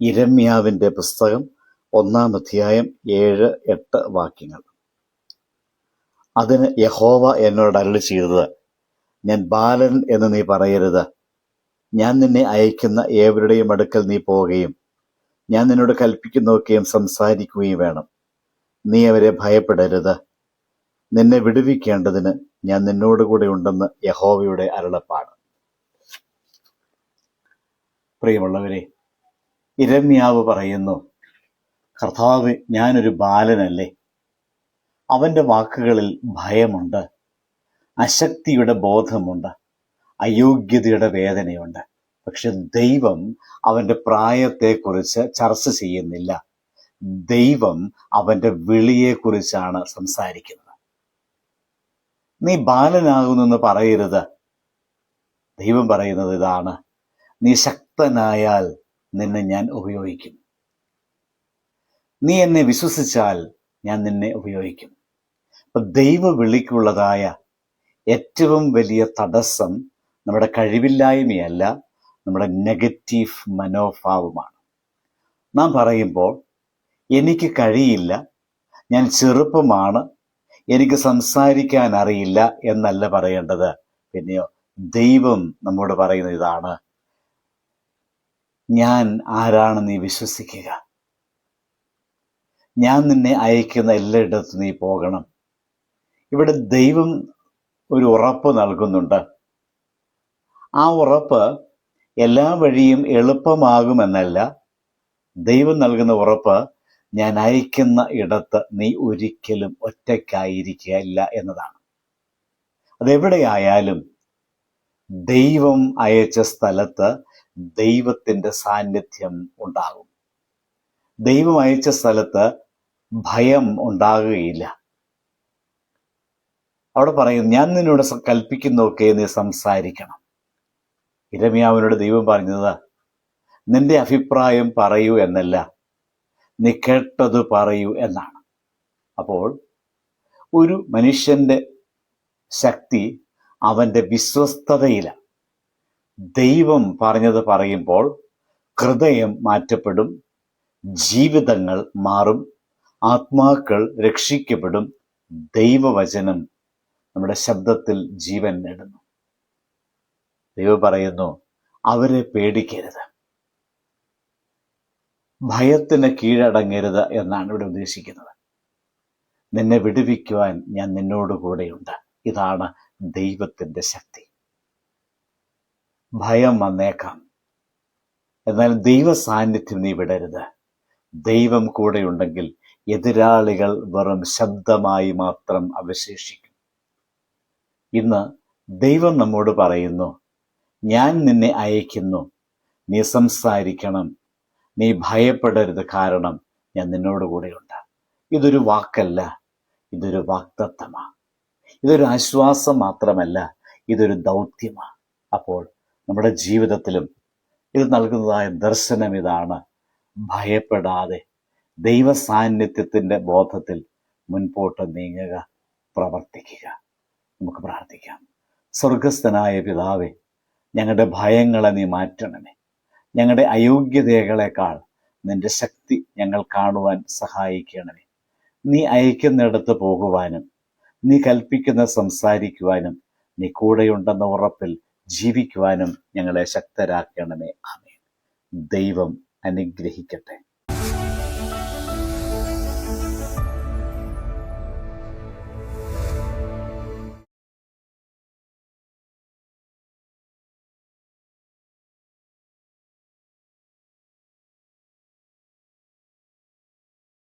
ഇരമ്യാവിന്റെ പുസ്തകം ഒന്നാം അധ്യായം ഏഴ് എട്ട് വാക്യങ്ങൾ. അതിന് യഹോവ എന്നോട് അരളി ചെയ്തത് ഞാൻ ബാലൻ എന്ന് നീ പറയരുത്. ഞാൻ നിന്നെ അയക്കുന്ന ഏവരുടെയും അടുക്കൽ നീ പോവുകയും ഞാൻ നിന്നോട് കൽപ്പിക്കുന്നതൊക്കെയും സംസാരിക്കുകയും വേണം. നീ അവരെ ഭയപ്പെടരുത്. നിന്നെ വിടുവിക്കേണ്ടതിന് ഞാൻ നിന്നോട് കൂടെ ഉണ്ടെന്ന് യഹോവയുടെ അരുളപ്പാട്. പ്രിയമുള്ളവരെ ഇരമ്യാവ് പറയുന്നു കർത്താവ് ഞാനൊരു ബാലനല്ലേ? അവന്റെ വാക്കുകളിൽ ഭയമുണ്ട് അശക്തിയുടെ ബോധമുണ്ട് അയോഗ്യതയുടെ വേദനയുണ്ട്. പക്ഷെ ദൈവം അവന്റെ പ്രായത്തെക്കുറിച്ച് ചർച്ച ചെയ്യുന്നില്ല. ദൈവം അവന്റെ വിളിയെക്കുറിച്ചാണ് സംസാരിക്കുന്നത്. നീ ബാലനാകുന്നെന്ന് പറയരുത്. ദൈവം പറയുന്നത് ഇതാണ് നീ ശക്തനായാൽ നിന്നെ ഞാൻ ഉപയോഗിക്കും. നീ എന്നെ വിശ്വസിച്ചാൽ ഞാൻ നിന്നെ ഉപയോഗിക്കും. അപ്പൊ ദൈവ വിളിക്കുള്ളതായ ഏറ്റവും വലിയ തടസ്സം നമ്മുടെ കഴിവില്ലായ്മയല്ല നമ്മുടെ നെഗറ്റീവ് മനോഭാവമാണ്. നാം പറയുമ്പോൾ എനിക്ക് കഴിയില്ല ഞാൻ ചെറുപ്പമാണ് എനിക്ക് സംസാരിക്കാൻ അറിയില്ല എന്നല്ല പറയേണ്ടത്. പിന്നെയോ ദൈവം നമ്മോട് പറയുന്ന ഇതാണ്. ഞാൻ ആരാണെന്ന് നീ വിശ്വസിക്കുക. ഞാൻ നിന്നെ അയക്കുന്ന എല്ലായിടത്തും നീ പോകണം. ഇവിടെ ദൈവം ഒരു ഉറപ്പ് നൽകുന്നുണ്ട്. ആ ഉറപ്പ് എല്ലാ വഴിയും എളുപ്പമാകുമെന്നല്ല ദൈവം നൽകുന്ന ഉറപ്പ് ഞാൻ അയക്കുന്ന ഇടത്ത് നീ ഒരിക്കലും ഒറ്റയ്ക്കായിരിക്കുകയില്ല എന്നതാണ്. അതെവിടെയായാലും ദൈവം അയച്ച സ്ഥലത്ത് ദൈവത്തിന്റെ സാന്നിധ്യം ഉണ്ടാകും. ദൈവം അയച്ച സ്ഥലത്ത് ഭയം ഉണ്ടാകുകയില്ല. അവിടെ പറയും ഞാൻ നിന്നോട് കൽപ്പിക്കുന്നൊക്കെ നീ സംസാരിക്കണം. ഇരമ്യാവിനോട് ദൈവം പറഞ്ഞത് നിന്റെ അഭിപ്രായം പറയൂ എന്നല്ല നീ കേട്ടത് പറയൂ എന്നാണ്. അപ്പോൾ ഒരു മനുഷ്യന്റെ ശക്തി അവന്റെ വിശ്വസ്തതയിലാണ്. ദൈവം പറഞ്ഞത് പറയുമ്പോൾ ഹൃദയം മാറ്റപ്പെടും ജീവിതങ്ങൾ മാറും ആത്മാക്കൾ രക്ഷിക്കപ്പെടും ദൈവവചനം നമ്മുടെ ശബ്ദത്തിൽ ജീവൻ നേടുന്നു. ദൈവം പറയുന്നു അവരെ പേടിക്കരുത്. ഭയത്തിന് കീഴടങ്ങരുത് എന്നാണ് ഇവിടെ ഉദ്ദേശിക്കുന്നത്. നിന്നെ വിടുവിക്കുവാൻ ഞാൻ നിന്നോടുകൂടെയുണ്ട്. ഇതാണ് ദൈവത്തിന്റെ ശക്തി. ഭയം വന്നേക്കാം. എന്നാൽ ദൈവ സാന്നിധ്യം നീ വിടരുത്. ദൈവം കൂടെയുണ്ടെങ്കിൽ എതിരാളികൾ വെറും ശബ്ദമായി മാത്രം അവശേഷിക്കും. ഇന്ന് ദൈവം നമ്മോട് പറയുന്നു ഞാൻ നിന്നെ അയക്കുന്നു നീ സംസാരിക്കണം. നീ ഭയപ്പെടരുത് കാരണം ഞാൻ നിന്നോട് കൂടെയുണ്ട്. ഇതൊരു വാക്കല്ല ഇതൊരു വാക്തത്വമാണ് ഇതൊരു ആശ്വാസം മാത്രമല്ല ഇതൊരു ദൗത്യമാണ് അപ്പോൾ നമ്മുടെ ജീവിതത്തിലും ഇത് നൽകുന്നതായ ദർശനം ഇതാണ്. ഭയപ്പെടാതെ ദൈവ സാന്നിധ്യത്തിന്റെ ബോധത്തിൽ മുൻപോട്ട് നീങ്ങുക പ്രവർത്തിക്കുക. നമുക്ക് പ്രാർത്ഥിക്കാം. സ്വർഗസ്ഥനായ പിതാവെ ഞങ്ങളുടെ ഭയങ്ങളെ നീ മാറ്റണമേ. ഞങ്ങളുടെ അയോഗ്യതകളെക്കാൾ നിന്റെ ശക്തി ഞങ്ങൾ കാണുവാൻ സഹായിക്കണമേ. നീ അയക്കുന്നിടത്ത് പോകുവാനും നീ കൽപ്പിക്കുന്ന സംസാരിക്കുവാനും നീ കൂടെയുണ്ടെന്ന ഉറപ്പിൽ ജീവിക്കുവാനും ഞങ്ങളെ ശക്തരാക്കണമേ. ആമേ ദൈവം അനുഗ്രഹിക്കട്ടെ.